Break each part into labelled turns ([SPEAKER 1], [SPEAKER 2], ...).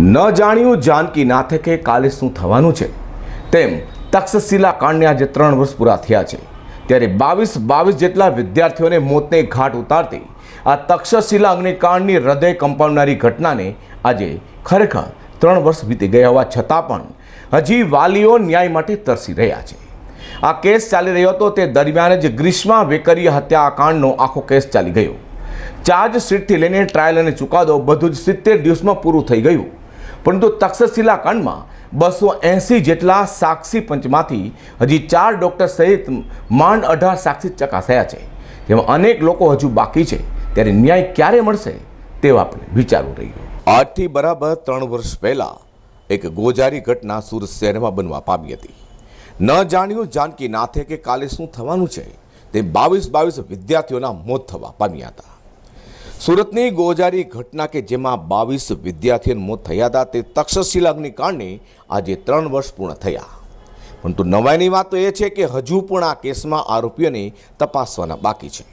[SPEAKER 1] ન જાણ્યું જાનકી નાથે કે કાલે શું થવાનું છે. તેમ તક્ષશિલા કાંડને આજે ત્રણ વર્ષ પૂરા થયા છે. ત્યારે બાવીસ બાવીસ જેટલા વિદ્યાર્થીઓને મોતને ઘાટ ઉતારતી આ તક્ષશિલા અગ્નિકાંડની હૃદય કંપાવનારી ઘટનાને આજે ખરેખર ત્રણ વર્ષ વીતી ગયા હોવા છતાં પણ હજી વાલીઓ ન્યાય માટે તરસી રહ્યા છે. આ કેસ ચાલી રહ્યો હતો તે દરમિયાન જ ગ્રીષ્મા વેકરીય હત્યાકાંડનો આખો કેસ ચાલી ગયો. ચાર્જશીટથી લઈને ટ્રાયલ અને ચુકાદો બધું જ સિત્તેર દિવસમાં પૂરું થઈ ગયું. પરંતુ તક્ષશિલા કાંડમાં બસો એંસી જેટલા સાક્ષી પંચમાંથી હજી ચાર ડૉક્ટર સહિત માંડ અઢાર સાક્ષી ચકાસાયા છે. તેમાં અનેક લોકો હજુ બાકી છે. ત્યારે ન્યાય ક્યારે મળશે તેવું આપણે વિચારવું રહ્યું. આજથી બરાબર ત્રણ વર્ષ પહેલાં એક ગોજારી ઘટના સુરત શહેરમાં બનવા પામી હતી. ન જાણ્યું જાનકી નાથે કે કાલે શું થવાનું છે તે બાવીસ બાવીસ વિદ્યાર્થીઓના મોત થવા પામ્યા હતા. સુરતની ગોજારી ઘટના કે જેમાં બાવીસ વિદ્યાર્થીઓનું મોત થયા હતા, તે તક્ષશિલા અગ્નિકાંડને આજે ત્રણ વર્ષ પૂર્ણ થયા. પરંતુ નવાઈની વાત તો એ છે કે હજુ પણ આ કેસમાં આરોપીઓને તપાસવાના બાકી છે.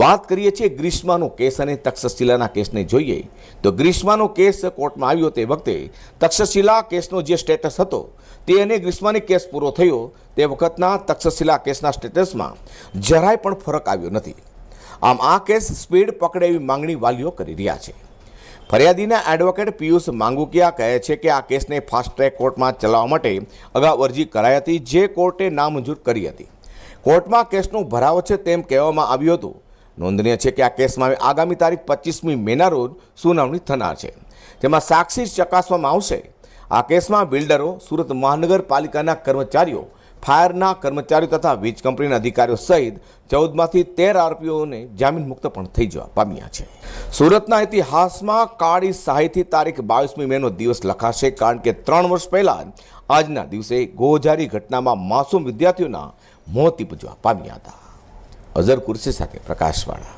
[SPEAKER 1] વાત કરીએ છીએ ગ્રીષ્માનો કેસ અને તક્ષશિલાના કેસને જોઈએ. તો ગ્રીષ્માનો કેસ કોર્ટમાં આવ્યો તે વખતે તક્ષશિલા કેસનો જે સ્ટેટસ હતો, તે અને ગ્રીષ્માની કેસ પૂરો થયો તે વખતના તક્ષશિલા કેસના સ્ટેટસમાં જરાય પણ ફરક આવ્યો નથી. આમ આ કેસ સ્પીડ પકડે એવી માંગણી વાલીઓ કરી રહ્યા છે. ફરિયાદીના એડવોકેટ પિયુષ માંગુકિયા કહે છે કે આ કેસને ફાસ્ટ ટ્રેક કોર્ટમાં ચલાવવા માટે અગાઉ અરજી કરાઈ હતી, જે કોર્ટે નામંજૂર કરી હતી. કોર્ટમાં કેસનું ભરાવો છે તેમ કહેવામાં આવ્યું હતું. નોંધનીય છે કે આ કેસમાં આગામી તારીખ પચીસમી મેના રોજ સુનાવણી થનાર છે. જેમાં સાક્ષી ચકાસવામાં આવશે. આ કેસમાં બિલ્ડરો, સુરત મહાનગરપાલિકાના કર્મચારીઓ ફાયરના કર્મચારીઓ તથા વીજ કંપનીના અધિકારીઓ સહિત ચૌદમાંથી તેર આરોપીઓને જામીન મુક્ત પણ થઈ જવા પામ્યા છે. સુરતના ઇતિહાસમાં કાળી શાહીથી તારીખ બાવીસમી મેનો દિવસ લખાશે કારણ કે ત્રણ વર્ષ પહેલા આજના દિવસે ગોજારી ઘટનામાં માસૂમ વિદ્યાર્થીઓના મોત નિપજવા પામ્યા હતા. અઝર કુર્સી સાથે પ્રકાશવાળા.